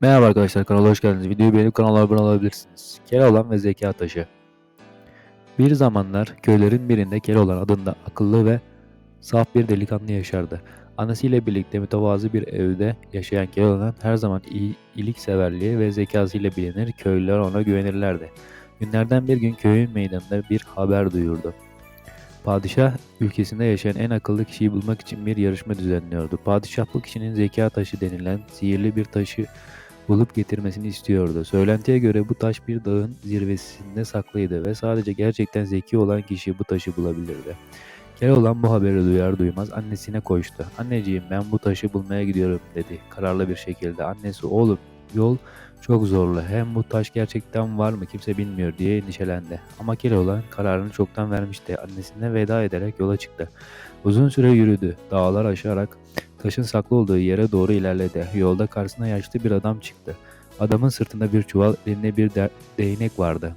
Merhaba arkadaşlar kanala hoş geldiniz. Videoyu beğenip kanala abone olabilirsiniz. Keloğlan ve Zeka Taşı. Bir zamanlar köylerin birinde Keloğlan adında akıllı ve saf bir delikanlı yaşardı. Annesiyle birlikte mütevazı bir evde yaşayan Keloğlan her zaman iyi, iyilikseverliği ve zekasıyla bilinir, köylüler ona güvenirlerdi. Günlerden bir gün köyün meydanında bir haber duyurdu. Padişah ülkesinde yaşayan en akıllı kişiyi bulmak için bir yarışma düzenliyordu. Padişah bu kişinin zeka taşı denilen sihirli bir taşı bulup getirmesini istiyordu. Söylentiye göre bu taş bir dağın zirvesinde saklıydı ve sadece gerçekten zeki olan kişi bu taşı bulabilirdi. Keloğlan bu haberi duyar duymaz annesine koştu. Anneciğim ben bu taşı bulmaya gidiyorum dedi kararlı bir şekilde. Annesi oğlum yol çok zorlu hem bu taş gerçekten var mı kimse bilmiyor diye endişelendi. Ama Keloğlan kararını çoktan vermişti. Annesine veda ederek yola çıktı. Uzun süre yürüdü. Dağlar aşarak taşın saklı olduğu yere doğru ilerledi. Yolda karşısına yaşlı bir adam çıktı. Adamın sırtında bir çuval, elinde bir de- değnek vardı.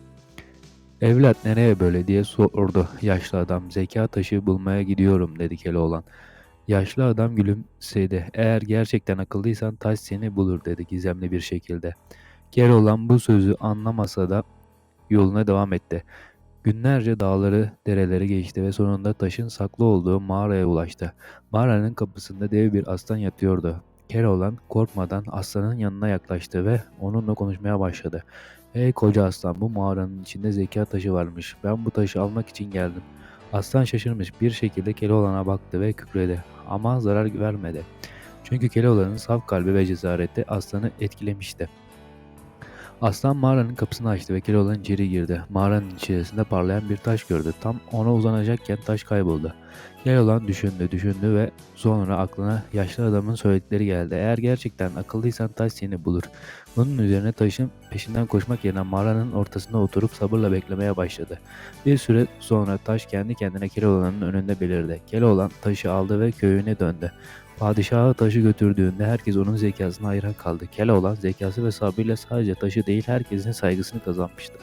Evlat nereye böyle diye sordu yaşlı adam. Zeka taşı bulmaya gidiyorum dedi Keloğlan. Yaşlı adam gülümsedi. Eğer gerçekten akıllıysan taş seni bulur dedi gizemli bir şekilde. Keloğlan bu sözü anlamasa da yoluna devam etti. Günlerce dağları, dereleri geçti ve sonunda taşın saklı olduğu mağaraya ulaştı. Mağaranın kapısında dev bir aslan yatıyordu. Keloğlan korkmadan aslanın yanına yaklaştı ve onunla konuşmaya başladı. Ey koca aslan bu mağaranın içinde zeka taşı varmış. Ben bu taşı almak için geldim. Aslan şaşırmış bir şekilde Keloğlan'a baktı ve kükredi. Ama zarar vermedi. Çünkü Keloğlan'ın saf kalbi ve cesareti aslanı etkilemişti. Aslan mağaranın kapısını açtı ve Keloğlan içeri girdi. Mağaranın içerisinde parlayan bir taş gördü. Tam ona uzanacakken taş kayboldu. Keloğlan düşündü, düşündü ve sonra aklına yaşlı adamın söyledikleri geldi. Eğer gerçekten akıllıysan taş seni bulur. Bunun üzerine taşın peşinden koşmak yerine mağaranın ortasında oturup sabırla beklemeye başladı. Bir süre sonra taş kendi kendine Keloğlan'ın önünde belirdi. Keloğlan taşı aldı ve köyüne döndü. Padişahı taşı götürdüğünde herkes onun zekasına hayran kaldı. Keloğlan zekası ve sabrıyla sadece taşı değil herkesin saygısını kazanmıştı.